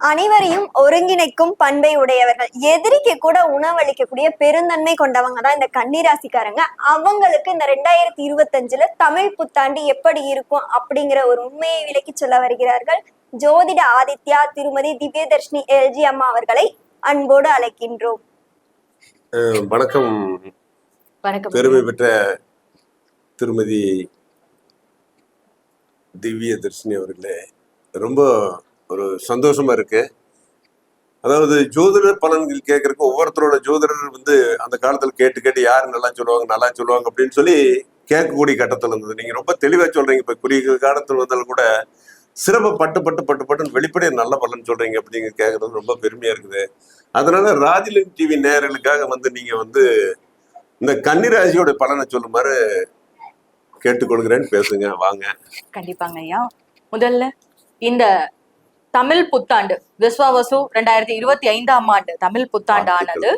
அனைவரையும் ஒருங்கிணைக்கும் பண்பை உடையவர்கள். எதிரிக்கு கூட உணவளிக்கக்கூடிய பெருந்தன்மை கொண்டவங்க தான் இந்த கன்னிராசிக்காரங்க. அவங்களுக்கு இந்த ரெண்டாயிரத்தி இருபத்தஞ்சுல தமிழ் புத்தாண்டு எப்படி இருக்கும் அப்படிங்கிற ஒரு உண்மையை விலக்கி சொல்ல வருகிறார்கள். ஜோதிட ஆதித்யா திருமதி திவ்யதர்ஷினி எல்ஜி அம்மா அவர்களை அன்போடு அழைக்கின்றோம். வணக்கம். வணக்கம். பெருமை பெற்ற திருமதி திவ்ய தர்ஷினி அவர்களே ரொம்ப ஒரு சந்தோஷமா இருக்கு. அதாவது ஜோதிடர் பலன்கள் கேட்கறதுக்கு ஒவ்வொருத்தரோட ஜோதிடர் வந்து அந்த காலத்துல கேட்டு கேட்டு யாரு நல்லா சொல்லுவாங்க நல்லா சொல்லுவாங்க அப்படின்னு சொல்லி கேட்கக்கூடிய கட்டத்துல இருந்தது. நீங்க ரொம்ப தெளிவா சொல்றீங்க. இப்ப குறுகிய காலத்துல வந்தாலும் கூட சிரம பட்டு பட்டு பட்டு பட்டுன்னு வெளிப்படையா நல்ல பலன் சொல்றீங்க அப்படிங்க கேட்கறது ரொம்ப பெருமையா இருக்குது. அதனால ராஜலிங் டிவி நேர்களுக்காக வந்து நீங்க வந்து இந்த கன்னிராசியோட பலனை சொல்லுமாறு கேட்டுக்கொள்கிறேன்னு பேசுங்க வாங்க. கண்டிப்பாங்க ஐயா. முதல்ல இந்த தமிழ் புத்தாண்டு விஸ்வாவசு ரெண்டாயிரத்தி இருபத்தி ஐந்தாம் ஆண்டு தமிழ் புத்தாண்டு ஆனது.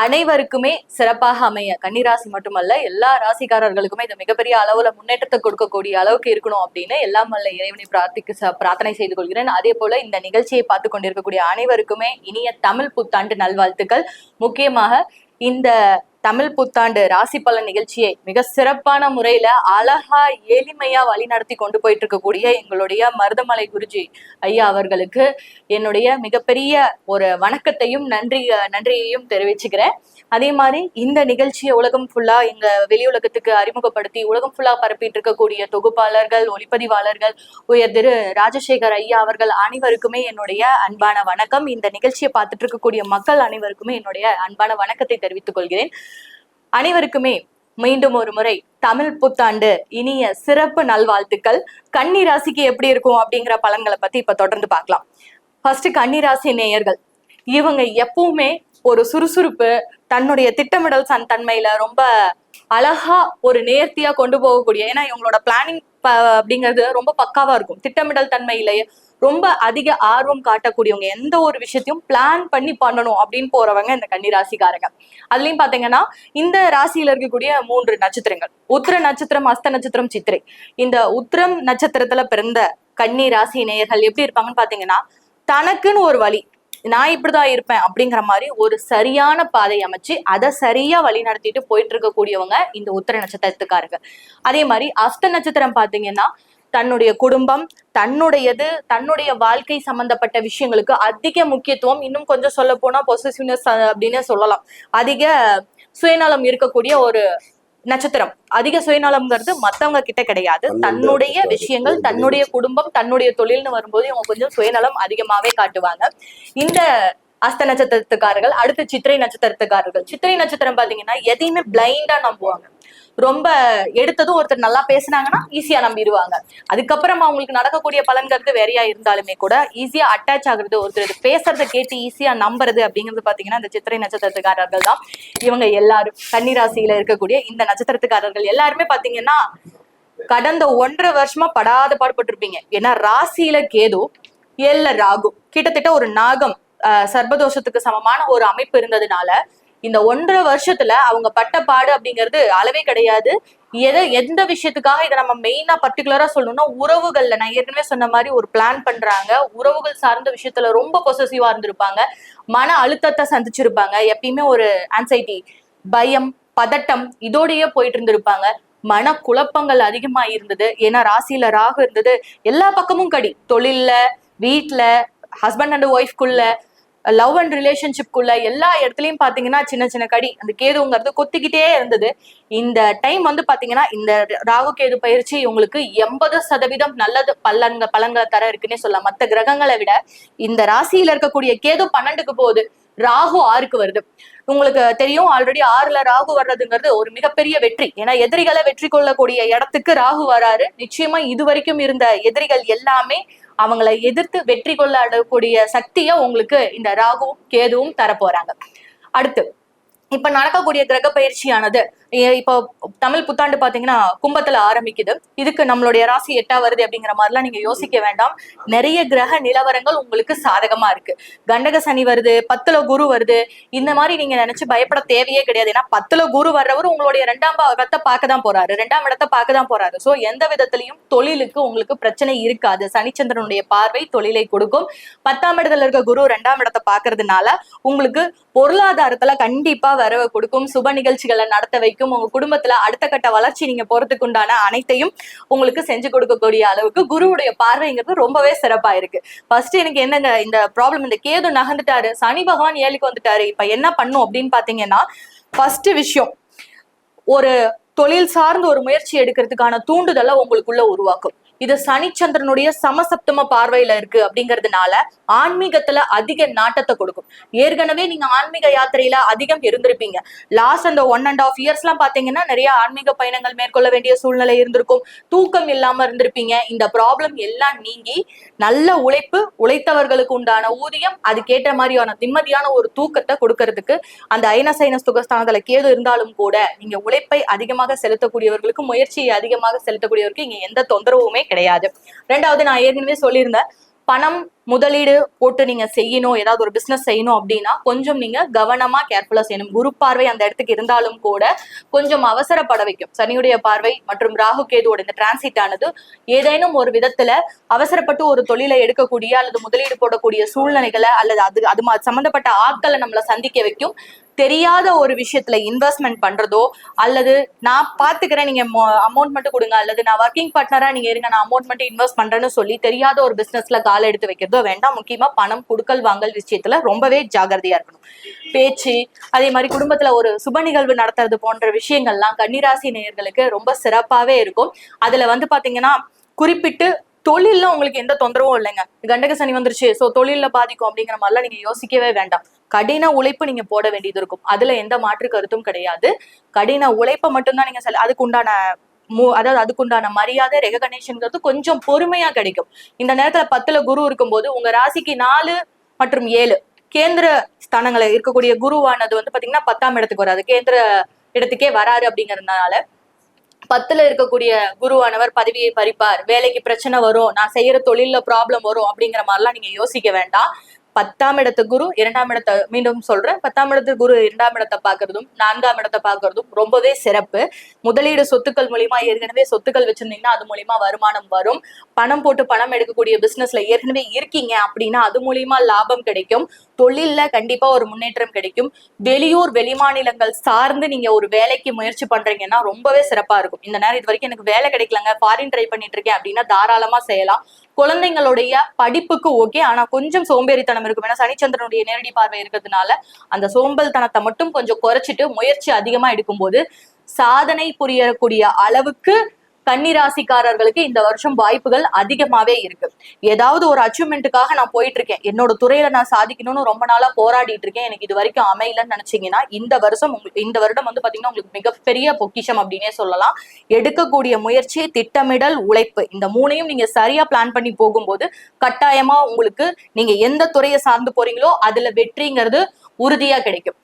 அனைவருக்குமே சிறப்பாக அமைய கன்னிராசி மட்டுமல்ல எல்லா ராசிக்காரர்களுக்குமே இது மிகப்பெரிய அளவுல முன்னேற்றத்தை கொடுக்கக்கூடிய அளவுக்கு இருக்கணும் அப்படின்னு எல்லாம் வல்ல இறைவனை பிரார்த்திக்க பிரார்த்தனை செய்து கொள்கிறேன். அதே போல இந்த நிகழ்ச்சியை பார்த்து கொண்டிருக்கக்கூடிய அனைவருக்குமே இனிய தமிழ் புத்தாண்டு நல்வாழ்த்துக்கள். முக்கியமாக இந்த தமிழ் புத்தாண்டு ராசி பலன் நிகழ்ச்சியை மிக சிறப்பான முறையில அழகா எளிமையா வழி நடத்தி கொண்டு போயிட்டு இருக்கக்கூடிய எங்களுடைய மருதமலை குருஜி ஐயா அவர்களுக்கு என்னுடைய மிகப்பெரிய ஒரு வணக்கத்தையும் நன்றி நன்றியையும் தெரிவிச்சுக்கிறேன். அதே மாதிரி இந்த நிகழ்ச்சியை உலகம் ஃபுல்லா எங்க வெளி உலகத்துக்கு அறிமுகப்படுத்தி உலகம் ஃபுல்லா பரப்பிட்டு இருக்கக்கூடிய தொகுப்பாளர்கள் ஒளிப்பதிவாளர்கள் உயர் திரு ராஜசேகர் ஐயா அவர்கள் அனைவருக்குமே என்னுடைய அன்பான வணக்கம். இந்த நிகழ்ச்சியை பார்த்துட்டு இருக்கக்கூடிய மக்கள் அனைவருக்குமே என்னுடைய அன்பான வணக்கத்தை தெரிவித்துக் கொள்கிறேன். அனைவருக்குமே மீண்டும் ஒரு முறை தமிழ் புத்தாண்டு இனிய சிறப்பு நல்வாழ்த்துக்கள். கன்னி ராசிக்கு எப்படி இருக்கும் அப்படிங்கிற பலன்களை பத்தி இப்ப தொடர்ந்து பார்க்கலாம். ஃபர்ஸ்ட் கன்னிராசி நேயர்கள் இவங்க எப்பவுமே ஒரு சுறுசுறுப்பு தன்னுடைய திட்டமிடல் சன் தன்மையில ரொம்ப அழகா ஒரு நேர்த்தியா கொண்டு போகக்கூடிய ஏன்னா இவங்களோட பிளானிங் அப்படிங்கிறது ரொம்ப பக்காவா இருக்கும். திட்டமிடல் தன்மையிலேயே ரொம்ப அதிக ஆர்வம் காட்டக்கூடியவங்க எந்த ஒரு விஷயத்தையும் பிளான் பண்ணி பண்ணணும் அப்படின்னு போறவங்க இந்த கன்னிராசிக்காரங்க அதுலயும் பாத்தீங்கன்னா இந்த ராசியில இருக்கக்கூடிய மூன்று நட்சத்திரங்கள். உத்திர நட்சத்திரம் அஸ்த நட்சத்திரம் சித்திரை. இந்த உத்திரம் நட்சத்திரத்துல பிறந்த கன்னி ராசி நேயர்கள் எப்படி இருப்பாங்கன்னு பாத்தீங்கன்னா தனக்குன்னு ஒரு வழி நான் இப்படிதான் இருப்பேன் அப்படிங்கிற மாதிரி ஒரு சரியான பாதை அமைச்சு அதை சரியா வழி நடத்திட்டு போயிட்டு இருக்கக்கூடியவங்க இந்த உத்திர நட்சத்திரத்துக்காரங்க. அதே மாதிரி அஸ்த நட்சத்திரம் பாத்தீங்கன்னா தன்னுடைய குடும்பம் தன்னுடையது தன்னுடைய வாழ்க்கை சம்பந்தப்பட்ட விஷயங்களுக்கு அதிக முக்கியத்துவம். இன்னும் கொஞ்சம் சொல்ல போனா பொசிசிவ்னஸ் அப்படின்னு சொல்லலாம். அதிக சுயநலம் இருக்கக்கூடிய ஒரு நட்சத்திரம். அதிக சுயநலம்ங்கிறது மத்தவங்க கிட்ட கிடையாது. தன்னோட தன்னுடைய விஷயங்கள் தன்னுடைய தன்னுடைய குடும்பம் தன்னுடைய தொழில்னு வரும்போது இவங்க கொஞ்சம் சுயநலம் அதிகமாவே காட்டுவாங்க. இந்த அஸ்த நட்சத்திரத்துக்காரர்கள் அடுத்து சித்திரை நட்சத்திரத்துக்காரர்கள். சித்திரை நட்சத்திரம் பாத்தீங்கன்னா எதையுமே பிளைண்டா நம்புவாங்க. ரொம்ப எடுத்ததும் ஒருத்தர் நல்லா பேசுனாங்கன்னா ஈஸியா நம்பிடுவாங்க அதுக்கப்புறம் அவங்களுக்கு நடக்கக்கூடிய பலன்கிறது வேறையா இருந்தாலுமே கூட ஈஸியா அட்டாச் ஆகுறது ஒருத்தர் பேசுறத கேட்டு ஈஸியா நம்புறது அப்படிங்கிறது பாத்தீங்கன்னா இந்த சித்திரை நட்சத்திரத்துக்காரர்கள் தான். இவங்க எல்லாரும் கன்னிராசியில இருக்கக்கூடிய இந்த நட்சத்திரத்துக்காரர்கள் எல்லாருமே பாத்தீங்கன்னா கடந்த ஒன்றரை வருஷமா படாத பாடுபட்டிருப்பீங்க. ஏன்னா ராசியில கேது எல்ல ராகு கிட்டத்தட்ட ஒரு நாகம் ஆஹ் சர்பதோஷத்துக்கு சமமான ஒரு அமைப்பு இருந்ததுனால இந்த ஒன்றரை வருஷத்துல அவங்க பட்ட பாடு அப்படிங்கிறது அளவே கிடையாது. எதை எந்த விஷயத்துக்காக இதை நம்ம மெயினா பர்டிகுலரா சொல்லணும்னா உறவுகள்ல நான் ஏற்கனவே சொன்ன மாதிரி ஒரு பிளான் பண்றாங்க. உறவுகள் சார்ந்த விஷயத்துல ரொம்ப பொசசிவா இருந்திருப்பாங்க. மன அழுத்தத்தை சந்திச்சிருப்பாங்க. எப்பயுமே ஒரு ஆன்சைட்டி பயம் பதட்டம் இதோடயே போயிட்டு இருந்திருப்பாங்க. மன குழப்பங்கள் அதிகமா இருந்தது. ஏன்னா ராசியில ராகு இருந்தது. எல்லா பக்கமும் கடி. தொழில்ல வீட்டுல ஹஸ்பண்ட் அண்ட் ஒய்ஃப்குள்ள லவ் அண்ட் ரிலேஷன்ஷிப்குள்ள எல்லா இடத்துலயும் பாத்தீங்கன்னா சின்ன சின்ன கடி அந்த கேதுங்கிறது கொத்திக்கிட்டே இருந்தது. இந்த டைம் வந்து பாத்தீங்கன்னா இந்த ராகு கேது பயிற்சி உங்களுக்கு எண்பது சதவீதம் நல்லது பலன்க பலன்களை தர இருக்குன்னே சொல்லலாம். மற்ற கிரகங்களை விட இந்த ராசியில இருக்கக்கூடிய கேது பன்னெண்டுக்கு போகுது ராகு ஆறுக்கு வருது. உங்களுக்கு தெரியும் ஆல்ரெடி ஆறுல ராகு வர்றதுங்கிறது ஒரு மிகப்பெரிய வெற்றி. ஏன்னா எதிரிகளை வெற்றி கொள்ளக்கூடிய இடத்துக்கு ராகு வராரு. நிச்சயமா இது வரைக்கும் இருந்த எதிரிகள் எல்லாமே அவங்களை எதிர்த்து வெற்றி கொள்ளக்கூடிய சக்தியை உங்களுக்கு இந்த ராகுவும் கேதுவும் தரப்போறாங்க. அடுத்து இப்ப நடக்கக்கூடிய கிரக பயிற்சியானது இப்போ தமிழ் புத்தாண்டு பாத்தீங்கன்னா கும்பத்துல ஆரம்பிக்குது. இதுக்கு நம்மளுடைய ராசி எட்டா வருது அப்படிங்கிற மாதிரிலாம் நீங்க யோசிக்க வேண்டாம். நிறைய கிரக நிலவரங்கள் உங்களுக்கு சாதகமா இருக்கு. கண்டக சனி வருது பத்துல குரு வருது. இந்த மாதிரி நீங்க நினைச்சு பயப்பட தேவையே கிடையாது. ஏன்னா பத்துல குரு வர்றவர் உங்களுடைய ரெண்டாம் இடத்தை பார்க்க தான் போறாரு. ரெண்டாம் இடத்தை பார்க்க தான் போறாரு. சோ எந்த விதத்திலையும் தொழிலுக்கு உங்களுக்கு பிரச்சனை இருக்காது. சனிச்சந்திரனுடைய பார்வை தொழிலை கொடுக்கும். பத்தாம் இடத்துல இருக்க குரு ரெண்டாம் இடத்தை பாக்குறதுனால உங்களுக்கு பொருளாதாரத்துல கண்டிப்பா வரவை கொடுக்கும். சுப நிகழ்ச்சிகளை நடத்த வைக்கும். உங்க குடும்பத்துல அடுத்த கட்ட வளர்ச்சி நீங்க போறதுக்கு உண்டான அனைத்தையும் உங்களுக்கு செஞ்சு கொடுக்கக்கூடிய அளவுக்கு குருவுடைய பார்வைங்கிறது ரொம்பவே சிறப்பா இருக்கு. ஃபர்ஸ்ட் எனக்கு என்னங்க இந்த ப்ராப்ளம் இந்த கேது நகர்ந்துட்டாரு சனி பகவான் ஏழுக்கு வந்துட்டாரு இப்ப என்ன பண்ணும் அப்படின்னு பாத்தீங்கன்னா ஃபர்ஸ்ட் விஷயம் ஒரு தொழில் சார்ந்த ஒரு முயற்சி எடுக்கிறதுக்கான தூண்டுதலை உங்களுக்குள்ள உருவாக்கும். இது சனிச்சந்திரனுடைய சமசப்தம பார்வையில இருக்கு அப்படிங்கறதுனால ஆன்மீகத்துல அதிக நாட்டத்தை கொடுக்கும். ஏற்கனவே நீங்க ஆன்மீக யாத்திரையில அதிகம் இருந்திருப்பீங்க. லாஸ்ட் அந்த ஒன் அண்ட் ஆஃப் இயர்ஸ் எல்லாம் பாத்தீங்கன்னா நிறைய ஆன்மீக பயணங்கள் மேற்கொள்ள வேண்டிய சூழ்நிலை இருந்திருக்கும். தூக்கம் இல்லாம இருந்திருப்பீங்க. இந்த ப்ராப்ளம் எல்லாம் நீங்கி நல்ல உழைப்பு உழைத்தவர்களுக்கு உண்டான ஊதியம் அதுக்கேற்ற மாதிரியான நிம்மதியான ஒரு தூக்கத்தை கொடுக்கறதுக்கு அந்த ஐனசைனஸ் சுகஸ்தானத்துல கேது இருந்தாலும் கூட நீங்க உழைப்பை அதிகமாக செலுத்தக்கூடியவர்களுக்கு முயற்சியை அதிகமாக செலுத்தக்கூடியவருக்கு இங்க எந்த தொந்தரவுமே கிடையாது. ரெண்டாவது நான் ஏற்கனவே சொல்லியிருந்தேன் பணம் முதலீடு போட்டு நீங்க செய்யணும் ஏதாவது ஒரு பிசினஸ் செய்யணும் அப்படின்னா கொஞ்சம் நீங்க கவனமா கேர்ஃபுல்லா செய்யணும். குரு பார்வை அந்த இடத்துக்கு இருந்தாலும் கூட கொஞ்சம் அவசரப்பட வைக்கும். சனியுடைய பார்வை மற்றும் ராகு கேதுவோட இந்த டிரான்சிட் ஆனது ஏதேனும் ஒரு விதத்துல அவசரப்பட்டு ஒரு தொழிலை எடுக்கக்கூடிய அல்லது முதலீடு போடக்கூடிய சூழ்நிலைகளை அல்லது அது அது சம்பந்தப்பட்ட ஆட்களை நம்மளை சந்திக்க வைக்கும். தெரியாத ஒரு விஷயத்துல இன்வெஸ்ட்மெண்ட் பண்றதோ அல்லது நான் பாத்துக்கிறேன் நீங்க அமௌண்ட் மட்டும் கொடுங்க அல்லது நான் ஒர்க்கிங் பார்ட்னரா நீங்க இருங்க நான் அமௌண்ட் மட்டும் இன்வெஸ்ட் பண்றேன்னு சொல்லி தெரியாத ஒரு பிசினஸ்ல கால எடுத்து வைக்கிறதோ வேண்டாம். முக்கியமா பணம் கொடுக்கல் வாங்கல் விஷயத்துல ரொம்பவே ஜாகிரதையா இருக்கணும். பேச்சு அதே மாதிரி குடும்பத்துல ஒரு சுப நிகழ்வு நடத்துறது போன்ற விஷயங்கள்லாம் கன்னிராசி நேயர்களுக்கு ரொம்ப சிறப்பாவே இருக்கும். அதுல வந்து பாத்தீங்கன்னா குறிப்பிட்டு தொழில்ல உங்களுக்கு எந்த தொந்தரவும் இல்லைங்க. கண்டக சனி வந்துருச்சு சோ தொழில்ல பாதிக்கும் அப்படிங்கிற மாதிரிலாம் நீங்க யோசிக்கவே வேண்டாம். கடின உழைப்பு நீங்க போட வேண்டியது இருக்கும். அதுல எந்த மாற்று கருத்தும் கிடையாது. கடின உழைப்பை மட்டும்தான் நீங்க செல- அதுக்கு உண்டான மு- அதாவது அதுக்குண்டான மரியாதை ரெகனேஷன்ங்கிறது கொஞ்சம் பொறுமையா கிடைக்கும். இந்த நேரத்துல பத்துல குரு இருக்கும்போது உங்க ராசிக்கு நாலு மற்றும் ஏழு. கேந்திர ஸ்தானங்களை இருக்கக்கூடிய குருவானது வந்து பாத்தீங்கன்னா பத்தாம் இடத்துக்கு வராது. கேந்திர இடத்துக்கே வராரு அப்படிங்கறதுனால பத்துல இருக்கக்கூடிய குருவானவர் பதவியை பறிப்பார். வேலைக்கு பிரச்சனை வரும். நான் செய்யற தொழில்ல ப்ராப்ளம் வரும் அப்படிங்கிற மாதிரிலாம் நீங்க யோசிக்க வேண்டாம். பத்தாம் இடத்து குரு இரண்டாம் இடத்தை மீண்டும் சொல்றேன். பத்தாம் இடத்து குரு இரண்டாம் இடத்தை பாக்குறதும் நான்காம் இடத்தை பார்க்கறதும் ரொம்பவே சிறப்பு. முதலீடு சொத்துக்கள் மூலியமா ஏற்கனவே சொத்துக்கள் வச்சிருந்தீங்கன்னா அது மூலியமா வருமானம் வரும். பணம் போட்டு பணம் எடுக்கக்கூடிய பிசினஸ்ல ஏற்கனவே இருக்கீங்க அப்படின்னா அது மூலியமா லாபம் கிடைக்கும். தொழில்ல கண்டிப்பா ஒரு முன்னேற்றம் கிடைக்கும். வெளியூர் வெளிமாநிலங்கள் சார்ந்து நீங்க ஒரு வேலைக்கு முயற்சி பண்றீங்கன்னா ரொம்பவே சிறப்பா இருக்கும். இந்த நேரம் இது வரைக்கும் எனக்கு வேலை கிடைக்கலங்க. ஃபாரின் ட்ரை பண்ணிட்டு இருக்கேன் அப்படின்னா தாராளமா செய்யலாம். குழந்தைங்களுடைய படிப்புக்கு ஓகே ஆனா கொஞ்சம் சோம்பேறித்தனம் இருக்கும். ஏன்னா சனிச்சந்திரனுடைய நேரடி பார்வை இருக்கிறதுனால அந்த சோம்பல் தனத்தை மட்டும் கொஞ்சம் குறைச்சிட்டு முயற்சி அதிகமா எடுக்கும்போது சாதனை புரியக்கூடிய அளவுக்கு கன்னிராசிக்காரர்களுக்கு இந்த வருஷம் வாய்ப்புகள் அதிகமாவே இருக்கு. ஏதாவது ஒரு அச்சீவ்மெண்ட்டுக்காக நான் போயிட்டு இருக்கேன் என்னோட துறையில நான் சாதிக்கணும்னு ரொம்ப நாளா போராடிட்டு இருக்கேன் எனக்கு இது வரைக்கும் அமையலன்னு நினைச்சீங்கன்னா இந்த வருஷம் உங்களுக்கு இந்த வருடம் வந்து பாத்தீங்கன்னா உங்களுக்கு மிகப்பெரிய பொக்கிஷம் அப்படின்னே சொல்லலாம். எடுக்கக்கூடிய முயற்சி திட்டமிடல் உழைப்பு இந்த மூணையும் நீங்க சரியா பிளான் பண்ணி போகும்போது கட்டாயமா உங்களுக்கு நீங்க எந்த துறையை சார்ந்து போறீங்களோ அதுல வெற்றிங்கிறது உறுதியா கிடைக்கும்.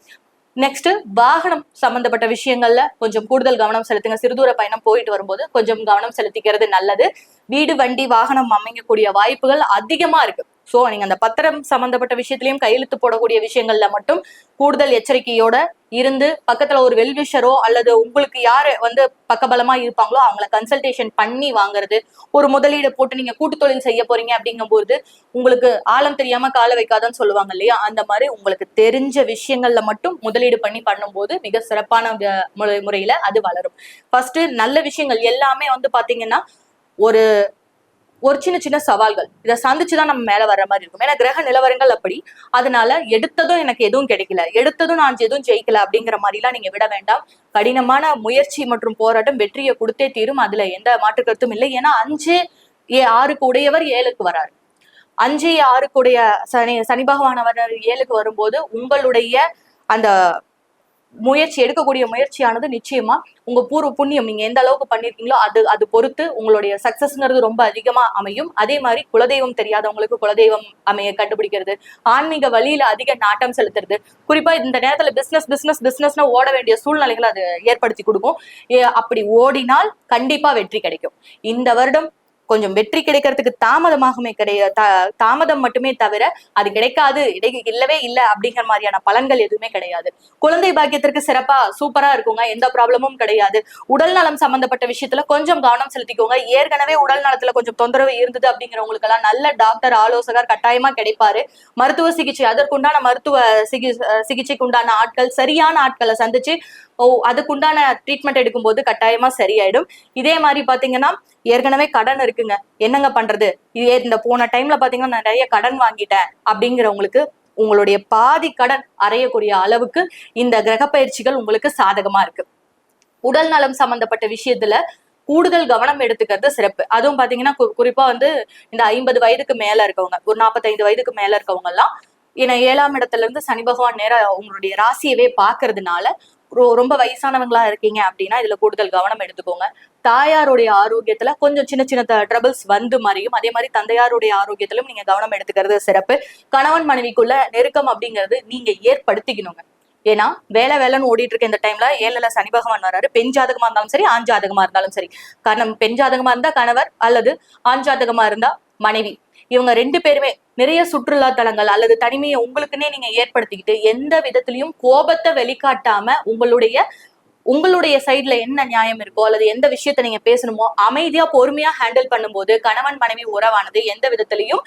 நெக்ஸ்ட் வாகனம் சம்பந்தப்பட்ட விஷயங்கள்ல கொஞ்சம் கூடுதல் கவனம் செலுத்துங்க. சிறுதூர பயணம் போயிட்டு வரும்போது கொஞ்சம் கவனம் செலுத்திக்கிறது நல்லது. வீடு வண்டி வாகனம் அமைக்கக்கூடிய வாய்ப்புகள் அதிகமா இருக்கு. சோ நீங்க அந்த பத்திரம் சம்பந்தப்பட்ட விஷயத்திலையும் கையெழுத்து போடக்கூடிய விஷயங்கள்ல மட்டும் கூடுதல் எச்சரிக்கையோட இருந்து பக்கத்துல ஒரு வெல்விஷரோ அல்லது உங்களுக்கு யாரு வந்து பக்கபலமா இருப்பாங்களோ அவங்கள கன்சல்டேஷன் பண்ணி வாங்குறது ஒரு முதலீடு போட்டு நீங்க கூட்டு தொழில் செய்ய போறீங்க அப்படிங்கும்போது உங்களுக்கு ஆழம் தெரியாம கால வைக்காதன்னு சொல்லுவாங்க இல்லையா? அந்த மாதிரி உங்களுக்கு தெரிஞ்ச விஷயங்கள்ல மட்டும் முதலீடு பண்ணி பண்ணும்போது மிக சிறப்பான முறை- முறையில அது வளரும். ஃபர்ஸ்ட் நல்ல விஷயங்கள் எல்லாமே வந்து பாத்தீங்கன்னா ஒரு ஒரு சின்ன சின்ன சவால்கள். இதை சந்திச்சுதான் நம்ம மேல வர்ற மாதிரி இருக்கும். ஏன்னா கிரக நிலவரங்கள் அப்படி. அதனால எடுத்ததும் எனக்கு எதுவும் கிடைக்கல. எடுத்ததும் நான் எதுவும் ஜெயிக்கல அப்படிங்கிற மாதிரிலாம் நீங்க விட வேண்டாம். கடினமான முயற்சி மற்றும் போராட்டம் வெற்றியை கொடுத்தே தீரும். அதுல எந்த மாற்று கருத்தும் இல்லை. ஏன்னா அஞ்சு ஏ ஆறுக்கு உடையவர் ஏழுக்கு வராரு. அஞ்சு ஆறுக்குடைய சனி சனி பகவானவர் ஏழுக்கு வரும்போது உங்களுடைய அந்த முயற்சி எடுக்கக்கூடிய முயற்சியானது நிச்சயமா உங்க பூர்வ புண்ணியம். நீங்க எந்த அளவுக்கு பண்ணிருக்கீங்களோ அது அது பொறுத்து உங்களுடைய சக்சஸ்ங்கிறது ரொம்ப அதிகமா அமையும். அதே மாதிரி குலதெய்வம் தெரியாதவங்களுக்கு குலதெய்வம் அமைய கண்டுபிடிக்கிறது. ஆன்மீக வழியில அதிக நாட்டம் செலுத்துறது. குறிப்பா இந்த நேரத்துல பிசினஸ் பிசினஸ் பிசினஸ்னா ஓட வேண்டிய சூழ்நிலைகளை அது ஏற்படுத்தி கொடுக்கும். அப்படி ஓடினால் கண்டிப்பா வெற்றி கிடைக்கும். இந்த வருடம் கொஞ்சம் வெற்றி கிடைக்கிறதுக்கு தாமதமாகுமே கிடையாது தா- தாமதம் மட்டுமே தவிர அது கிடைக்காது இடை இல்லவே இல்லை அப்படிங்கிற மாதிரியான பலன்கள் எதுவுமே கிடையாது. குழந்தை பாக்கியத்திற்கு சிறப்பா சூப்பரா இருக்குங்க. எந்த ப்ராப்ளமும் கிடையாது. உடல் நலம் சம்பந்தப்பட்ட விஷயத்துல கொஞ்சம் கவனம் செலுத்திக்கோங்க. ஏற்கனவே உடல் நலத்துல கொஞ்சம் தொந்தரவு இருந்தது அப்படிங்கிறவங்களுக்கு எல்லாம் நல்ல டாக்டர் ஆலோசகர் கட்டாயமா கிடைப்பாரு. மருத்துவ சிகிச்சை அதற்குண்டான மருத்துவ சிகி சிகிச்சைக்கு உண்டான ஆட்கள் சரியான ஆட்களை சந்திச்சு ஓ அதுக்குண்டான ட்ரீட்மெண்ட் எடுக்கும்போது கட்டாயமா சரியாயிடும். இதே மாதிரி பாத்தீங்கன்னா ஏற்கனவே கடன் இருக்குங்க. என்னங்க பண்றது? இதே இந்த போன டைம்ல பாத்தீங்கன்னா நான் நிறைய கடன் வாங்கிட்டேன் அப்படிங்கிறவங்களுக்கு உங்களுடைய பாதி கடன் அறையக்கூடிய அளவுக்கு இந்த கிரக பயிற்சிகள் உங்களுக்கு சாதகமா இருக்கு. உடல் நலம் சம்பந்தப்பட்ட விஷயத்துல கூடுதல் கவனம் எடுத்துக்கிறது சிறப்பு. அதுவும் பாத்தீங்கன்னா கு- குறிப்பா வந்து இந்த ஐம்பது வயதுக்கு மேல இருக்கவங்க ஒரு நாற்பத்தைந்து வயதுக்கு மேல இருக்கவங்க எல்லாம் ஏன்னா ஏழாம் இடத்துல இருந்து சனி பகவான் நேரம் உங்களுடைய ராசியவே பாக்குறதுனால ரொம்ப வயசானவங்களா இருக்கீங்க அப்படின்னா இதுல கூடுதல் கவனம் எடுத்துக்கோங்க. தாயாருடைய ஆரோக்கியத்துல கொஞ்சம் சின்ன சின்ன ட்ரபிள்ஸ் வந்து மாதிரியும் அதே மாதிரி தந்தையாருடைய ஆரோக்கியத்திலும் நீங்க கவனம் எடுத்துக்கிறது சிறப்பு. கணவன் மனைவிக்குள்ள நெருக்கம் அப்படிங்கிறது நீங்க ஏற்படுத்திக்கணுங்க. ஏன்னா வேலை வேலைன்னு ஓடிட்டு இருக்க இந்த டைம்ல ஏழல சனி பகவான் வர்றாரு. பெண் ஜாதகமா இருந்தாலும் சரி ஆண் ஜாதகமா இருந்தாலும் சரி. கணம் பெண் ஜாதகமா இருந்தா கணவர் அல்லது ஆண் ஜாதகமா இருந்தா மனைவி. இவங்க ரெண்டு பேருமே நிறைய சுற்றுலா தலங்கள் அல்லது தனிமையை உங்களுக்குன்னே நீங்க ஏற்படுத்திக்கிட்டு எந்த விதத்திலையும் கோபத்தை வெளிக்காட்டாம உங்களுடைய உங்களுடைய சைடுல என்ன நியாயம் இருக்கோ அல்லது எந்த விஷயத்த நீங்க பேசணுமோ அமைதியா பொறுமையா ஹேண்டில் பண்ணும்போது கணவன் மனைவி உறவானது எந்த விதத்திலையும்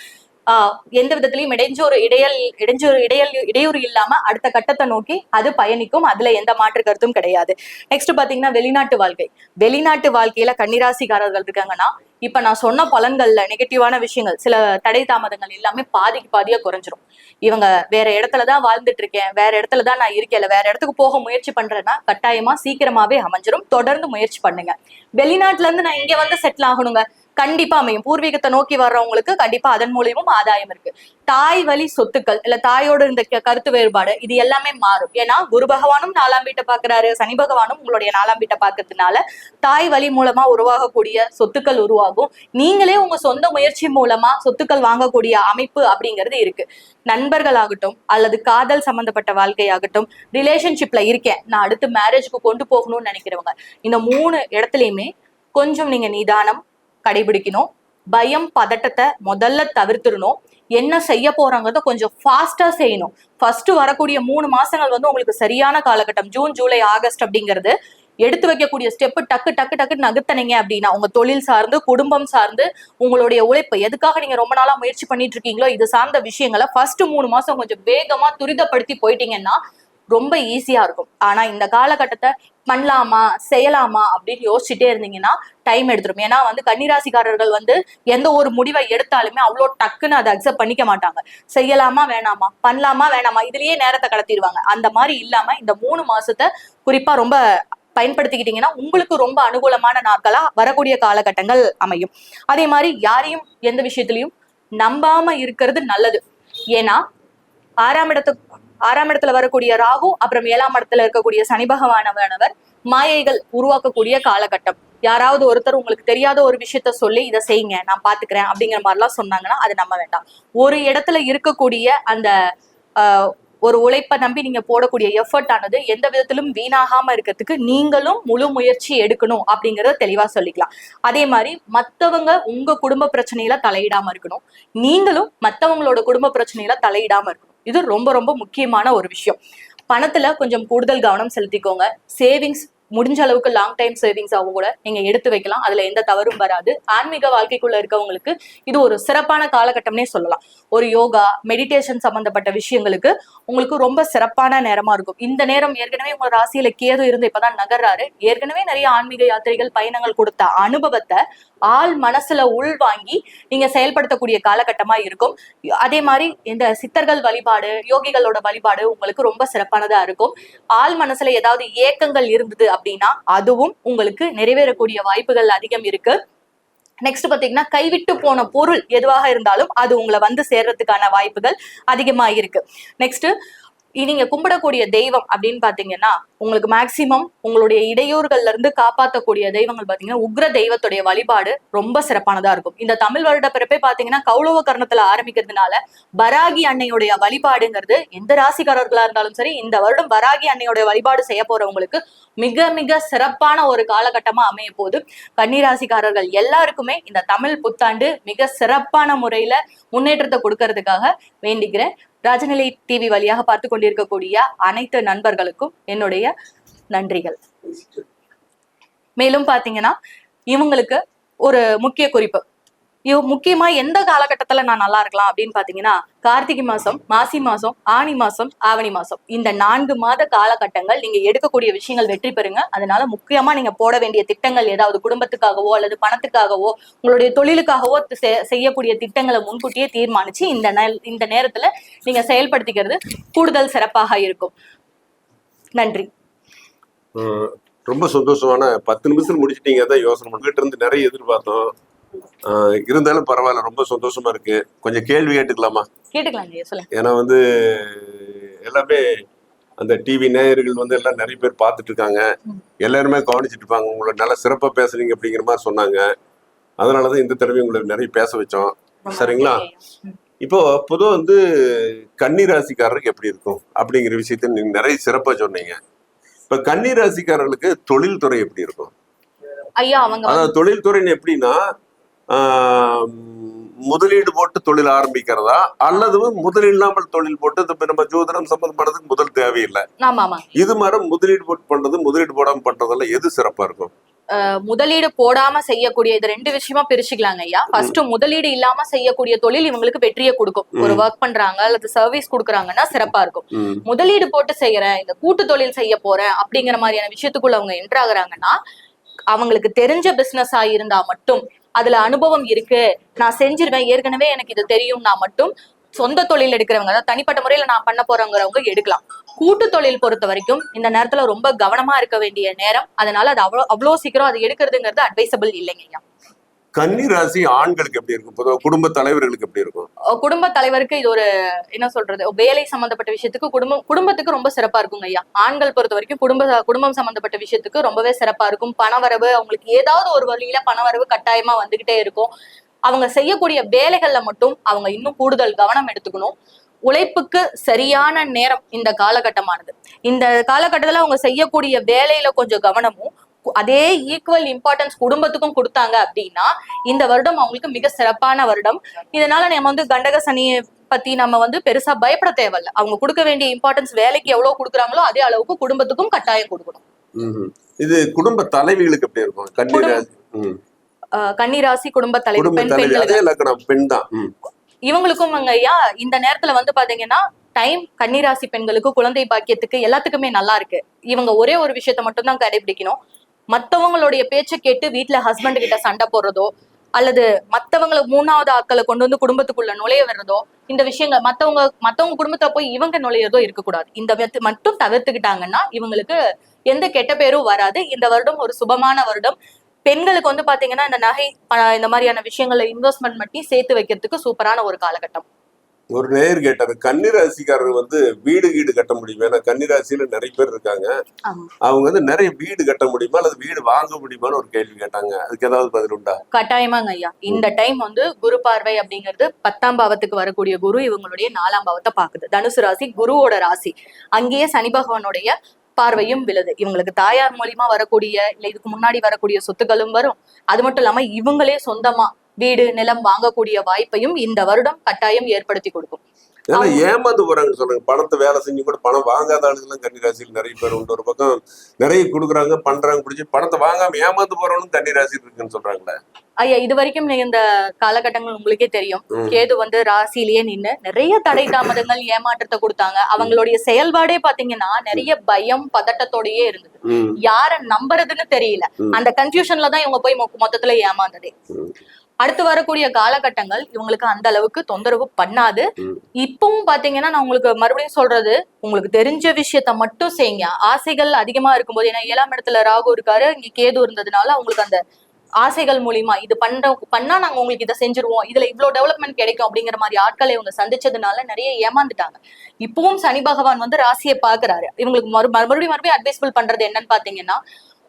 எந்த விதத்திலையும் இடைஞ்சோறு இடையல் இடைஞ்சோறு இடையல் இடையூறு இல்லாம அடுத்த கட்டத்தை நோக்கி அது பயணிக்கும். அதுல எந்த மாற்று கருத்தும் கிடையாது. நெக்ஸ்ட் பாத்தீங்கன்னா வெளிநாட்டு வாழ்க்கை. வெளிநாட்டு வாழ்க்கையில கன்னிராசிக்காரர்கள் இருக்காங்கன்னா இப்ப நான் சொன்ன பலன்கள்ல நெகட்டிவான விஷயங்கள் சில தடை தாமதங்கள் எல்லாமே பாதிக்கு பாதியா குறைஞ்சிரும். இவங்க வேற இடத்துலதான் வாழ்ந்துட்டு இருக்கேன் வேற இடத்துலதான் நான் இருக்கேன் வேற இடத்துக்கு போக முயற்சி பண்றேன்னா கட்டாயமா சீக்கிரமாவே அமைஞ்சிரும். தொடர்ந்து முயற்சி பண்ணுங்க. வெளிநாட்டுல இருந்து நான் இங்க வந்து செட்டில் ஆகணுங்க. கண்டிப்பா அமையும். பூர்வீகத்தை நோக்கி வர்றவங்களுக்கு கண்டிப்பா அதன் மூலியமும் ஆதாயம் இருக்கு. தாய் வழி சொத்துக்கள் இல்ல தாயோட இந்த க- கருத்து வேறுபாடு இது எல்லாமே மாறும். ஏன்னா குரு பகவானும் நாலாம் வீட்டை பாக்குறாரு. சனி பகவானும் உங்களுடைய நாலாம் வீட்டை பாக்குறதுனால தாய் வழி மூலமா உருவாகக்கூடிய சொத்துக்கள் உருவாகும். நீங்களே உங்க சொந்த முயற்சி மூலமா சொத்துக்கள் வாங்கக்கூடிய அமைப்பு அப்படிங்கிறது இருக்கு. நண்பர்களாகட்டும் அல்லது காதல் சம்பந்தப்பட்ட வாழ்க்கையாகட்டும் ரிலேஷன்ஷிப்ல இருக்கேன். நான் அடுத்து மேரேஜ்க்கு கொண்டு போகணும்னு நினைக்கிறவங்க இந்த மூணு இடத்துலயுமே கொஞ்சம் நீங்க நிதானம் கடைபிடிக்கணும். பயம் பதட்டத்தை முதல்ல தவிர்த்துடணும். என்ன செய்ய போறாங்கிறத கொஞ்சம் ஃபாஸ்டா செய்யணும். ஃபர்ஸ்ட் வரக்கூடிய மூணு மாசங்கள் வந்து உங்களுக்கு சரியான காலகட்டம். ஜூன் ஜூலை ஆகஸ்ட் அப்படிங்கிறது. எடுத்து வைக்கக்கூடிய ஸ்டெப் டக்கு டக்கு டக்கு நகர்த்தனீங்க அப்படின்னா உங்க தொழில் சார்ந்து குடும்பம் சார்ந்து உங்களுடைய உழைப்பு எதுக்காக நீங்க ரொம்ப நாளா முயற்சி பண்ணிட்டு இருக்கீங்களோ இது சார்ந்த விஷயங்களை ஃபர்ஸ்ட் மூணு மாசம் கொஞ்சம் வேகமா துரிதப்படுத்தி போயிட்டீங்கன்னா ரொம்ப ஈஸியா இருக்கும். ஆனா இந்த காலகட்டத்தை பண்ணலாமா செய்யலாமா அப்படின்னு யோசிச்சுட்டே இருந்தீங்கன்னா டைம் எடுத்துரும். ஏன்னா வந்து கன்னிராசிக்காரர்கள் வந்து எந்த ஒரு முடிவை எடுத்தாலுமே அவ்வளோ டக்குன்னு அதை அக்செப்ட் பண்ணிக்க மாட்டாங்க. செய்யலாமா வேணாமா பண்ணலாமா வேணாமா இதுலயே நேரத்தை கடத்திடுவாங்க. அந்த மாதிரி இல்லாம இந்த மூணு மாசத்தை குறிப்பா ரொம்ப பயன்படுத்திக்கிட்டீங்கன்னா உங்களுக்கு ரொம்ப அனுகூலமான நாட்களா வரக்கூடிய காலகட்டங்கள் அமையும். அதே மாதிரி யாரையும் எந்த விஷயத்திலையும் நம்பாம இருக்கிறது நல்லது. ஏன்னா ஆறாம் இடத்துக்கு ஆறாம் இடத்துல வரக்கூடிய ராகு அப்புறம் ஏழாம் இடத்துல இருக்கக்கூடிய சனி பகவானவர் மாயைகள் உருவாக்கக்கூடிய காலகட்டம். யாராவது ஒருத்தர் உங்களுக்கு தெரியாத ஒரு விஷயத்த சொல்லி இதை செய்யுங்க நான் பாத்துக்கிறேன் அப்படிங்கிற மாதிரிலாம் சொன்னாங்கன்னா அது நம்ப வேண்டாம். ஒரு இடத்துல இருக்கக்கூடிய அந்த ஆஹ், ஒரு உழைப்பை நம்பி நீங்க போடக்கூடிய எஃபர்ட் ஆனது எந்த விதத்திலும் வீணாகாம இருக்கிறதுக்கு நீங்களும் முழு முயற்சி எடுக்கணும் அப்படிங்கறத தெளிவா சொல்லிக்கலாம். அதே மாதிரி மத்தவங்க உங்க குடும்ப பிரச்சனையில தலையிடாம இருக்கணும். நீங்களும் மத்தவங்களோட குடும்ப பிரச்சனையில தலையிடாம இருக்கணும். இது ரொம்ப ரொம்ப முக்கியமான ஒரு விஷயம். பணத்துல கொஞ்சம் கூடுதல் கவனம் செலுத்திக்கோங்க. சேவிங்ஸ் முடிஞ்ச அளவுக்கு லாங் டைம் சேவிங்ஸ் ஆகும் கூட நீங்க எடுத்து வைக்கலாம். அதுல எந்த தவறும் வராது. ஆன்மீக வாழ்க்கைக்குள்ள இருக்கவங்களுக்கு இது ஒரு சிறப்பான காலகட்டம்னே சொல்லலாம். ஒரு யோகா மெடிடேஷன் சம்பந்தப்பட்ட விஷயங்களுக்கு உங்களுக்கு ரொம்ப சிறப்பான நேரமா இருக்கும். இந்த நேரம் ஏற்கனவே உங்க ராசியில கேது இருந்து இப்பதான் நகர்றாரு. ஏற்கனவே நிறைய ஆன்மீக யாத்திரைகள் பயணங்கள் கொடுத்த அனுபவத்தை ஆள் மனசுல உள்வாங்கி நீங்க செயல்படுத்தக்கூடிய காலகட்டமா இருக்கும். அதே மாதிரி இந்த சித்தர்கள் வழிபாடு யோகிகளோட வழிபாடு உங்களுக்கு ரொம்ப சிறப்பானதா இருக்கும். ஆள் மனசுல ஏதாவது ஏக்கங்கள் இருந்தது அப்படின்னா அதுவும் உங்களுக்கு நிறைவேறக்கூடிய வாய்ப்புகள் அதிகம் இருக்கு. நெக்ஸ்ட் பாத்தீங்கன்னா கைவிட்டு போன பொருள் எதுவாக இருந்தாலும் அது உங்களை வந்து சேர்றதுக்கான வாய்ப்புகள் அதிகமாக இருக்கு. நெக்ஸ்ட் நீங்க கும்பிடக்கூடிய தெய்வம் அப்படின்னு பாத்தீங்கன்னா உங்களுக்கு மேக்சிமம் உங்களுடைய இடையூறுகள்ல இருந்து காப்பாற்றக்கூடிய தெய்வங்கள் பாத்தீங்கன்னா உக்ர தெய்வத்துடைய வழிபாடு ரொம்ப சிறப்பானதா இருக்கும். இந்த தமிழ் வருட பிறப்பே பாத்தீங்கன்னா கௌளவ கர்ணத்துல ஆரம்பிக்கிறதுனால பராகி அன்னையுடைய வழிபாடுங்கிறது எந்த ராசிக்காரர்களா இருந்தாலும் சரி இந்த வருடம் பராகி அன்னையுடைய வழிபாடு செய்ய போறவங்களுக்கு மிக மிக சிறப்பான ஒரு காலகட்டமா அமைய போது கன்னிராசிக்காரர்கள் எல்லாருக்குமே இந்த தமிழ் புத்தாண்டு மிக சிறப்பான முறையில முன்னேற்றத்தை கொடுக்கறதுக்காக வேண்டிக்கிறேன். ராஜநிலை டிவி வழியாக பார்த்து கொண்டிருக்கக்கூடிய அனைத்து நண்பர்களுக்கும் என்னுடைய நன்றிகள். மேலும் பாத்தீங்கன்னா இவங்களுக்கு ஒரு முக்கிய குறிப்பு. முக்கியமா எந்த காலகட்டத்துல நான் நல்லா இருக்கலாம் அப்படின்னு பாத்தீங்கன்னா கார்த்திகை மாசம் மாசி மாசம் ஆனி மாசம் ஆவணி மாசம். இந்த நான்கு மாத காலகட்டங்கள் நீங்க எடுக்கக்கூடிய விஷயங்கள் வெற்றி பெறுங்க. அதனால முக்கியமா நீங்க போட வேண்டிய திட்டங்கள் ஏதாவது குடும்பத்துக்காகவோ அல்லது பணத்துக்காகவோ உங்களுடைய தொழிலுக்காகவோ செய்யக்கூடிய திட்டங்களை முன்கூட்டியே தீர்மானிச்சு இந்த நே- இந்த நேரத்துல நீங்க செயல்படுத்திக்கிறது கூடுதல் சிறப்பாக இருக்கும். நன்றி. ரொம்ப சந்தோஷமான பத்து நிமிஷம் முடிச்சிட்டீங்க தான் யோசனை பண்ணிட்டு இருந்து நிறைய எதிர்பார்த்தோம். இருந்தாலும் பரவாயில்ல ரொம்ப சந்தோஷமா இருக்கு. கொஞ்சம் கேள்வி கேட்டுக்கலாமா? ஏன்னா வந்து எல்லாமே அந்த டிவி நேயர்கள் வந்து எல்லாம் நிறைய பேர் பார்த்துட்டு இருக்காங்க. எல்லாருமே கவனிச்சிட்டு இருப்பாங்க. உங்களை நல்லா சிறப்பாக பேசுறீங்க அப்படிங்கிற மாதிரி சொன்னாங்க. அதனால தான் இந்த தடவை உங்களை நிறைய பேச வச்சோம். சரிங்களா? இப்போ பொதுவாக வந்து கன்னி ராசிக்காரருக்கு எப்படி இருக்கும்? அப்படிங்கிற விஷயத்த நீங்க நிறைய சிறப்பாக சொன்னீங்க. இப்போ கன்னி ராசிக்காரர்களுக்கு தொழில்துறை எப்படி இருக்கும்? ஐயா அவங்க வந்து- அதாவது தொழில்துறைன்னு எப்படின்னா முதலீடு போட்டு தொழில் ஆரம்பிக்கிறதா? அல்லது முதலீடு இல்லாமல் தொழில் போட்டு இப்ப நம்ம ஜோதிடம் சம்பந்தமானதுக்கு முதல் தேவையில்லை. இது மாதிரி முதலீடு போட்டு பண்றது முதலீடு போடாம பண்றதெல்லாம் எது சிறப்பா இருக்கும்? முதலீடு போடாம செய்யக்கூடிய இது ரெண்டு விஷயமா பிரிச்சுக்கலாங்க ஐயா. ஃபர்ஸ்ட் முதலீடு இல்லாம செய்யக்கூடிய தொழில் இவங்களுக்கு வெற்றியை கொடுக்கும். ஒரு ஒர்க் பண்றாங்க அல்லது சர்வீஸ் கொடுக்குறாங்கன்னா சிறப்பா இருக்கும். முதலீடு போட்டு செய்யறேன் இந்த கூட்டு தொழில் செய்ய போறேன் அப்படிங்கிற மாதிரியான விஷயத்துக்குள்ள அவங்க என்டர் ஆகுறாங்கன்னா அவங்களுக்கு தெரிஞ்ச பிசினஸா இருந்தா மட்டும் அதுல அனுபவம் இருக்கு. நான் செஞ்சிருவேன். ஏற்கனவே எனக்கு இது தெரியும்னா மட்டும் சொந்த தொழில் எடுக்கிறவங்க அதாவது தனிப்பட்ட முறையில நான் பண்ண போறவங்கிறவங்க எடுக்கலாம். கூட்டு தொழில் பொறுத்த வரைக்கும் இந்த நேரத்துல ரொம்ப கவனமா இருக்க வேண்டிய நேரம். அதனால அது அவ்வளோ அவ்வளோ சீக்கிரம் அது எடுக்கிறதுங்கிறது அட்வைசபிள் இல்லைங்க கன்னி ராசி ஆண்களுக்கு எப்படி இருக்கும்? பொதுவாக குடும்ப தலைவர்களுக்கு எப்படி இருக்கும்? குடும்ப தலைவருக்கு இது ஒரு என்ன சொல்றது வேலை சம்பந்தப்பட்ட விஷயத்துக்கு குடும்பம் குடும்பத்துக்கு ரொம்ப சிறப்பா இருக்கும் ஐயா. ஆண்கள் பொறுத்த வரைக்கும் குடும்ப குடும்பம் சம்பந்தப்பட்ட விஷயத்துக்கு ரொம்பவே சிறப்பா இருக்கும். பணவரவு அவங்களுக்கு ஏதாவது ஒரு வழியில பணவரவு கட்டாயமா வந்துகிட்டே இருக்கும். அவங்க செய்யக்கூடிய வேலைகள்ல மட்டும் அவங்க இன்னும் கூடுதல் கவனம் எடுத்துக்கணும். உழைப்புக்கு சரியான நேரம் இந்த காலகட்டமானது. இந்த காலகட்டத்துல அவங்க செய்யக்கூடிய வேலையில கொஞ்சம் கவனமும் அதே ஈக்குவல் இம்பார்ட்டன்ஸ் குடும்பத்துக்கும் கொடுத்தாங்க அப்படின்னா இந்த வருடம் அவங்களுக்கு மிக சிறப்பான வருடம். இதனால நம்ம வந்து கண்டக சனியை பத்தி நம்ம வந்து பெருசா பயப்பட தேவையில்ல. அவங்க கொடுக்க வேண்டிய இம்பார்ட்டன்ஸ் வேலைக்கு எவ்வளவு கொடுக்குறாங்களோ அதே அளவுக்கு குடும்பத்துக்கும் கட்டாயம் கொடுக்கணும். இது குடும்ப தலைவிகளுக்கு எப்படி இருக்கும்? கன்னிராசி குடும்ப பெண் தலைவி. பெண் தான். ம். இவங்களுக்கும் ஐயா இந்த நேரத்துல வந்து பாத்தீங்கன்னா டைம் கன்னிராசி பெண்களுக்கு குழந்தை பாக்கியத்துக்கு எல்லாத்துக்குமே நல்லா இருக்கு. இவங்க ஒரே ஒரு விஷயத்த மட்டும் தான் கடைபிடிக்கணும். மத்தவங்களுடைய பேச்சை கேட்டு வீட்ல ஹஸ்பண்ட் கிட்ட சண்டை போடுறதோ அல்லது மத்தவங்களை மூணாவது ஆட்களை கொண்டு வந்து குடும்பத்துக்குள்ள நுழைய வர்றதோ இந்த விஷயங்கள் மத்தவங்க மத்தவங்க குடும்பத்துல போய் இவங்க நுழையறதோ இருக்கக்கூடாது. இந்த மட்டும் தவிர்த்துக்கிட்டாங்கன்னா இவங்களுக்கு எந்த கெட்ட பேரும் வராது. இந்த வருடம் ஒரு சுபமான வருடம். பெண்களுக்கு வந்து பாத்தீங்கன்னா இந்த நகை இந்த மாதிரியான விஷயங்களை இன்வெஸ்ட்மெண்ட் பண்ணி சேர்த்து வைக்கிறதுக்கு சூப்பரான ஒரு காலகட்டம். ஒரு நேயர் கேட்டாரு கன்னி ராசிக்காரர் வந்து வீடு வீடு கட்ட முடியுமா? ஏன்னா கன்னி ராசியில நிறைய பேர் இருக்காங்க. அவங்க வந்து நிறைய வீடு கட்ட முடியுமா? அல்லது வீடு வாங்க முடியுமான்னு ஒரு கேள்வி கேட்டாங்க. அதுக்கு ஏதாவது பதில் உண்டா? கட்டாயமாங்க ஐயா. இந்த டைம் வந்து குரு பார்வை அப்படிங்கிறது பத்தாம் பாவத்துக்கு வரக்கூடிய குரு இவங்களுடைய நாலாம் பாவத்தை பாக்குது தனுசு ராசி குருவோட ராசி. அங்கேயே சனி பகவானுடைய பார்வையும் விழுது. இவங்களுக்கு தாயார் மூலியமா வரக்கூடிய இல்ல இதுக்கு முன்னாடி வரக்கூடிய சொத்துக்களும் வரும். அது மட்டும் இல்லாம இவங்களே சொந்தமா வீடு நிலம் வாங்கக்கூடிய வாய்ப்பையும் இந்த வருடம் கட்டாயம் ஏற்படுத்தி கொடுக்கும். ஏன்னா ஏமாந்து போறாங்க சொல்லுங்க பணத்தை வேலை செஞ்சு கூட பணம் வாங்காத ஆளுங்கெல்லாம் கன்னி ராசியில் நிறைய பேர் உண்டு. ஒரு பக்கம் நிறைய கொடுக்குறாங்க பண்றாங்க பிடிச்சி பணத்தை வாங்காம ஏமாந்து போறவனும் கன்னி ராசியில் இருக்குன்னு சொல்றாங்களே. ஐயா இது வரைக்கும் இந்த காலகட்டங்கள் உங்களுக்கே தெரியும். கேது வந்து ராசியிலேயே நின்னு நிறைய தடை தாமதங்கள் ஏமாற்றத்தை கொடுத்தாங்க. அவங்களுடைய செயல்பாடே பாத்தீங்கன்னா நிறைய பயம் பதட்டத்தோடயே இருந்தது. யார நம்புறதுன்னு தெரியல. அந்த கன்ஃபியூஷன்ல தான் இவங்க போய் மொத்தத்துல ஏமாந்ததே. அடுத்து வரக்கூடிய காலகட்டங்கள் இவங்களுக்கு அந்த அளவுக்கு தொந்தரவு பண்ணாது. இப்பவும் பாத்தீங்கன்னா நான் உங்களுக்கு மறுபடியும் சொல்றது உங்களுக்கு தெரிஞ்ச விஷயத்த மட்டும் செய்யுங்க. ஆசைகள் அதிகமா இருக்கும்போது ஏன்னா ஏழாம் இடத்துல ராகு இருக்காரு இங்க கேது இருந்ததுனால அவங்களுக்கு அந்த ஆசைகள் மூலியமா இது பண்ற பண்ணா நாங்க உங்களுக்கு இதை செஞ்சிருவோம். இதுல இவ்வளவு டெவலப்மெண்ட் கிடைக்கும் அப்படிங்கிற மாதிரி ஆட்களை இவங்க சந்திச்சதுனால நிறைய ஏமாந்துட்டாங்க. இப்பவும் சனி பகவான் வந்து ராசியை பாக்குறாரு. இவங்களுக்கு மறு மறுபடியும் மறுபடியும் அட்வைஸ்பிள் பண்றது என்னன்னு பாத்தீங்கன்னா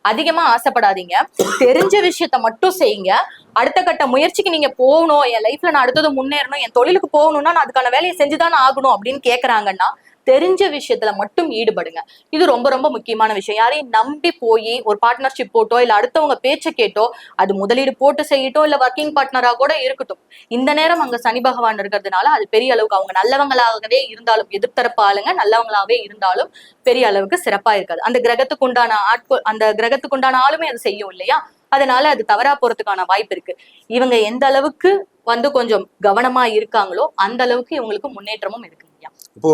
அதிகமா ஆசைப்படாதீங்க. தெரிஞ்ச விஷயத்த மட்டும் செய்யுங்க. அடுத்த கட்ட முயற்சிக்கு நீங்க போகணும். என் லைஃப்ல நான் அடுத்தது முன்னேறணும். என் தொழிலுக்கு போகணும்னா நான் அதுக்கான வேலையை செஞ்சுதான் ஆகணும் அப்படின்னு கேக்குறாங்கன்னா தெரிஞ்ச விஷயத்துல மட்டும் ஈடுபடுங்க. இது ரொம்ப ரொம்ப முக்கியமான விஷயம். யாரையும் நம்பி போய் ஒரு பார்ட்னர்ஷிப் போட்டோ இல்ல அடுத்தவங்க பேச்சை கேட்டோ அது முதலீடு போட்டு செய்யட்டும் இல்ல ஒர்க்கிங் பார்ட்னரா கூட இருக்கட்டும். இந்த நேரம் அங்க சனி பகவான் இருக்கிறதுனால அது பெரிய அளவுக்கு அவங்க நல்லவங்களாகவே இருந்தாலும் எதிர்த்தரப்பு ஆளுங்க நல்லவங்களாகவே இருந்தாலும் பெரிய அளவுக்கு சிறப்பா இருக்காது. அந்த கிரகத்துக்கு உண்டான ஆட்கள் அந்த கிரகத்துக்கு உண்டான ஆளுமே அது செய்யும் இல்லையா? அதனால அது தவறா போறதுக்கான வாய்ப்பு இருக்கு. இவங்க எந்த அளவுக்கு வந்து கொஞ்சம் கவனமா இருக்காங்களோ அந்த அளவுக்கு இவங்களுக்கு முன்னேற்றமும் இருக்கு. இப்போ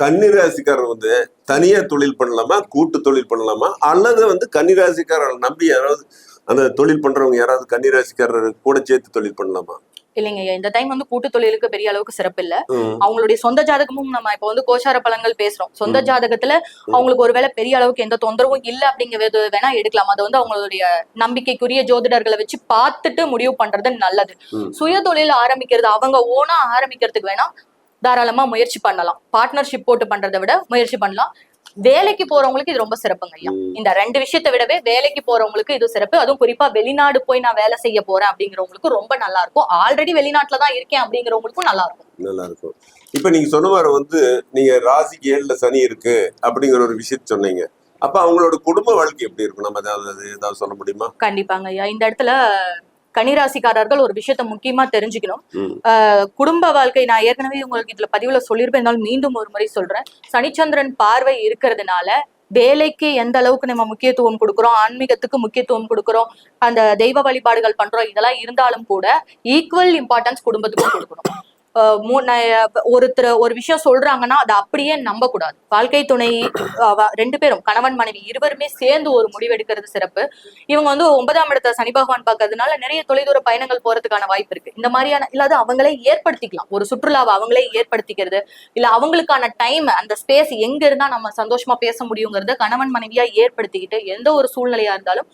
கன்னிராசிக்காரர் வந்து தனியா தொழில் பண்ணலாமா? கூட்டு தொழில் பண்ணலாமா? அல்லது வந்து கன்னிராசிக்காரர் நம்பி யாராவது அந்த தொழில் பண்றவங்க யாராவது கன்னிராசிக்காரர் கூட சேர்த்து தொழில் பண்ணலாமா? இல்லைங்க இந்த டைம் வந்து கூட்டு தொழிலுக்கு பெரிய அளவுக்கு சிறப்பு இல்ல. அவங்களுடைய சொந்த ஜாதகமும் நம்ம இப்ப வந்து கோஷார பலன்கள் பேசுறோம். சொந்த ஜாதகத்துல அவங்களுக்கு ஒருவேளை பெரிய அளவுக்கு எந்த தொந்தரவும் இல்ல அப்படிங்கிறது வேணா எடுக்கலாம். அது வந்து அவங்களுடைய நம்பிக்கைக்குரிய ஜோதிடர்களை வச்சு பார்த்துட்டு முடிவு பண்றது நல்லது. சுய தொழில் ஆரம்பிக்கிறது அவங்க ஓனா ஆரம்பிக்கிறதுக்கு வேணா தாராளமா முயற்சி பண்ணலாம். பார்ட்னர்ஷிப் போட்டு பண்றதை விட முயற்சி பண்ணலாம். வேலைக்கு போறவங்களுக்கு இது ரொம்ப சிறப்புங்க ஐயா. இந்த ரெண்டு விஷயத்தை விடவே வேலைக்கு போறவங்களுக்கு இது சிறப்பு. அதுவும் குறிப்பா வெளிநாடு போய் நான் வேலை செய்ய போறேன் அப்படிங்கிறவங்களுக்கு ரொம்ப நல்லா இருக்கும். ஆல்ரெடி வெளிநாட்டுல தான் இருக்கேன் அப்படிங்கிறவங்களுக்கும் நல்லா இருக்கும். நல்லா இருக்கும். இப்ப நீங்க சொன்ன மாதிரி வந்து நீங்க ராசிக்கு ஏழுல சனி இருக்கு அப்படிங்கிற ஒரு விஷயத்த சொன்னீங்க. அப்ப அவங்களோட குடும்ப வாழ்க்கை எப்படி இருக்கும்? நம்ம ஏதாவது ஏதாவது சொல்ல முடியுமா? கண்டிப்பாங்க ஐயா. இந்த இடத்துல கன்னிராசிக்காரர்கள் ஒரு விஷயத்த முக்கியமா தெரிஞ்சுக்கணும். குடும்ப வாழ்க்கை நான் ஏற்கனவே உங்களுக்கு இதுல பதிவுல சொல்லியிருப்பேன். இருந்தாலும் மீண்டும் ஒரு முறை சொல்றேன். சனிச்சந்திரன் பார்வை இருக்கிறதுனால வேலைக்கு எந்த அளவுக்கு நம்ம முக்கியத்துவம் கொடுக்குறோம் ஆன்மீகத்துக்கு முக்கியத்துவம் கொடுக்குறோம் அந்த தெய்வ வழிபாடுகள் பண்றோம் இதெல்லாம் இருந்தாலும் கூட ஈக்குவல் இம்பார்ட்டன்ஸ் குடும்பத்துக்கும் கொடுக்கணும். ஒருத்தர் ஒரு விஷயம் சொல்றாங்கன்னா அதை அப்படியே நம்ப கூடாது வாழ்க்கை துணை ரெண்டு பேரும் கணவன் மனைவி இருவருமே சேர்ந்து ஒரு முடிவெடுக்கிறது சிறப்பு. இவங்க வந்து ஒன்பதாம் இடத்த சனி பகவான் பார்க்கறதுனால நிறைய தொலைதூர பயணங்கள் போறதுக்கான வாய்ப்பு இருக்கு. இந்த மாதிரியான இல்லாத அவங்களே ஏற்படுத்திக்கலாம். ஒரு சுற்றுலாவை அவங்களே ஏற்படுத்திக்கிறது. இல்ல அவங்களுக்கான டைம் அந்த ஸ்பேஸ் எங்க இருந்தா நம்ம சந்தோஷமா பேச முடியுங்கிறத கணவன் மனைவியா ஏற்படுத்திக்கிட்டு எந்த ஒரு சூழ்நிலையா இருந்தாலும்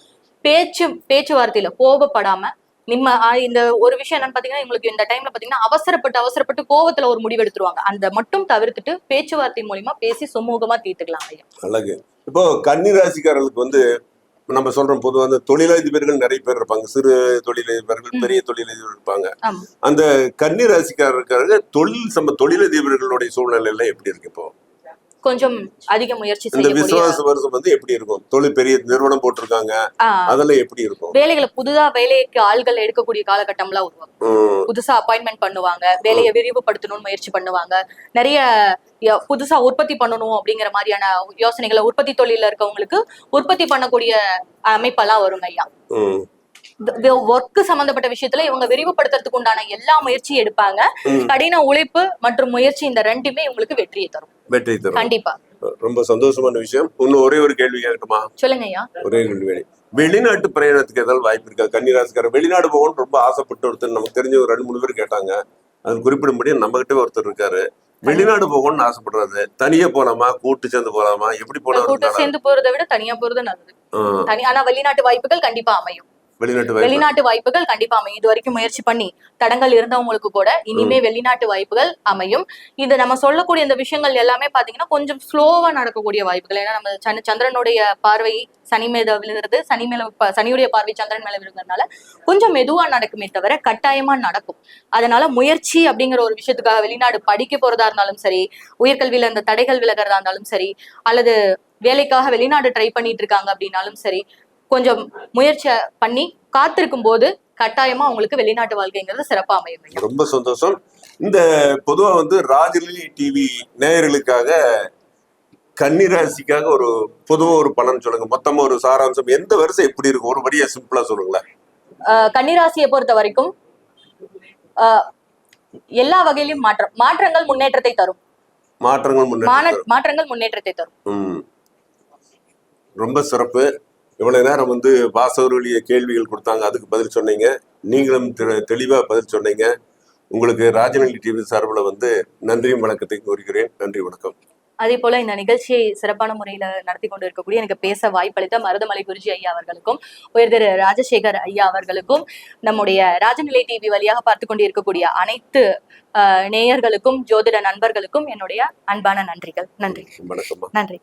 பேச்சு பேச்சுவார்த்தையில கோபப்படாம நிம்ம இந்த ஒரு விஷயம் என்னன்னு பாத்தீங்கன்னா இவங்களுக்கு இந்த டைம்ல பாத்தீங்கன்னா அவசரப்பட்டு அவசரப்பட்டு கோவத்துல ஒரு முடிவு எடுத்துருவாங்க. அந்த மட்டும் தவிர்த்துட்டு பேச்சுவார்த்தை மூலியமா பேசி சுமூகமா தீர்த்துக்கலாம் ஐயா. அழகு. இப்போ கன்னி ராசிக்காரர்களுக்கு வந்து நம்ம சொல்றோம் பொதுவாக அந்த தொழிலதிபர்கள் நிறைய பேர் இருப்பாங்க. சிறு தொழிலதிபர்கள். பெரிய தொழிலதிபர் இருப்பாங்க. அந்த கன்னி ராசிக்காரர்களுக்காக தொழில் சம்ப தொழிலதிபர்களுடைய சூழ்நிலையில எப்படி இருக்கு இப்போ? கொஞ்சம் அதிக முயற்சி இந்த விசுவாச வருஷம் வந்து எப்படி இருக்கும்? தொழில் பெரிய நிறுவனம் போட்டிருக்காங்க. அதெல்லாம் எப்படி இருக்கும்? வேலைகளை புதுதா வேலைக்கு ஆள்கள் எடுக்கக்கூடிய காலகட்டம்லாம் உருவாகும். புதுசா அப்பாயின்மெண்ட் பண்ணுவாங்க வேலையை விரிவுபடுத்தணும்னு முயற்சி பண்ணுவாங்க. நிறைய புதுசா உற்பத்தி பண்ணணும் அப்படிங்கிற மாதிரியான யோசனைகளை உற்பத்தி தொழில இருக்கவங்களுக்கு உற்பத்தி பண்ணக்கூடிய அமைப்பெல்லாம் வரும் ஐயா. ஒர்க் சம்பந்தப்பட்ட விஷயத்துல இவங்க விரிவுபடுத்துறதுக்கு உண்டான எல்லா முயற்சியும் எடுப்பாங்க. கடின உழைப்பு மற்றும் முயற்சி இந்த ரெண்டுமே இவங்களுக்கு வெற்றியை தரும். வெற்றி தரும். கண்டிப்பா. ரொம்ப சந்தோஷமான விஷயம். இன்னும் ஒரே ஒரு கேள்வி கேட்கட்டுமா? சொல்லுங்க ஐயா. ஒரே கேள்வி. வெளிநாட்டு பிரயாணத்துக்கு ஏதாவது வாய்ப்பு இருக்கா? கன்னிராசிக்காரர் வெளிநாடு போகணும்னு ரொம்ப ஆசைப்பட்டு ஒருத்தர் நமக்கு தெரிஞ்ச ஒரு ரெண்டு மூணு பேர் கேட்டாங்க. அது குறிப்பிடும்படி நம்ம கிட்ட ஒருத்தர் இருக்காரு. வெளிநாடு போகணும்னு ஆசைப்படுறாரு. தனியா போலாமா? கூட்டு சேர்ந்து போலாமா? எப்படி போனா கூட்டம் சேர்ந்து போறதை விட தனியா போறது நல்லது. ஆனா வெளிநாட்டு வாய்ப்புகள் கண்டிப்பா அமையும். வெளிநாட்டு வாய்ப்பு வெளிநாட்டு வாய்ப்புகள் கண்டிப்பா அமையும். இது வரைக்கும் முயற்சி பண்ணி தடங்கள் இருந்தவங்களுக்கு கூட இனிமே வெளிநாட்டு வாய்ப்புகள் அமையும். இது நம்ம சொல்லக்கூடிய இந்த விஷயங்கள் எல்லாமே பாத்தீங்கன்னா கொஞ்சம் ஸ்லோவா நடக்கக்கூடிய வாய்ப்புகள். ஏன்னா நம்ம சந்திரனுடைய பார்வை சனி மேல விழுகிறது. சனி மேல சனியுடைய பார்வை சந்திரன் மேல விழுகிறதுனால கொஞ்சம் மெதுவா நடக்குமே தவிர கட்டாயமா நடக்கும். அதனால முயற்சி அப்படிங்கிற ஒரு விஷயத்துக்காக வெளிநாடு படிக்க போறதா இருந்தாலும் சரி உயர்கல்வியில இந்த தடைகள் விலகிறதா இருந்தாலும் சரி அல்லது வேலைக்காக வெளிநாடு ட்ரை பண்ணிட்டு இருக்காங்க அப்படின்னாலும் சரி கொஞ்சம் முயற்சி பண்ணி காத்திருக்கும் போது கட்டாயமா உங்களுக்கு வெளிநாட்டு வாழ்க்கைங்கிறது சிறப்பா அமையும். ரொம்ப சந்தோஷம். இந்த பொதுவா வந்து ராஜலி டிவி நேயர்களுக்காக கன்னிராசிக்காக ஒரு பொதுவா ஒரு பலன் சொல்லுங்க. மொத்தமா ஒரு சாராம்சம். எந்த வருஷம் எப்படி இருக்கும்? ஒரு வழியா சிம்பிளா சொல்லுங்களேன். கன்னிராசியை பொறுத்த வரைக்கும் எல்லா வகையிலும் மாற்றம். மாற்றங்கள் முன்னேற்றத்தை தரும். மாற்றங்கள் மாற்றங்கள் முன்னேற்றத்தை தரும். ரொம்ப சிறப்பு. இவ்வளவு நேரம் வந்து வாசகர்களுடைய கேள்விகள் கொடுத்தாங்க. அதுக்கு பதில் சொன்னீங்க. நீங்களும் தெ- தெளிவா பதில் சொன்னீங்க. உங்களுக்கு ராஜநல்லி டிவி சார்பில் வந்து நன்றியும் வணக்கத்தை கூறுகிறேன். நன்றி வணக்கம். அதே போல இந்த நிகழ்ச்சியை சிறப்பான முறையில நடத்தி கொண்டு இருக்கக்கூடிய எனக்கு பேச வாய்ப்பளித்த மருதமலை குருஜி ஐயா அவர்களுக்கும் உயர்திரு ராஜசேகர் ஐயா அவர்களுக்கும் நம்முடைய ராஜநிலை டிவி வழியாக பார்த்து கொண்டு இருக்கக்கூடிய அனைத்து நேயர்களுக்கும் ஜோதிட நண்பர்களுக்கும் என்னுடைய அன்பான நன்றிகள். நன்றி. நன்றி.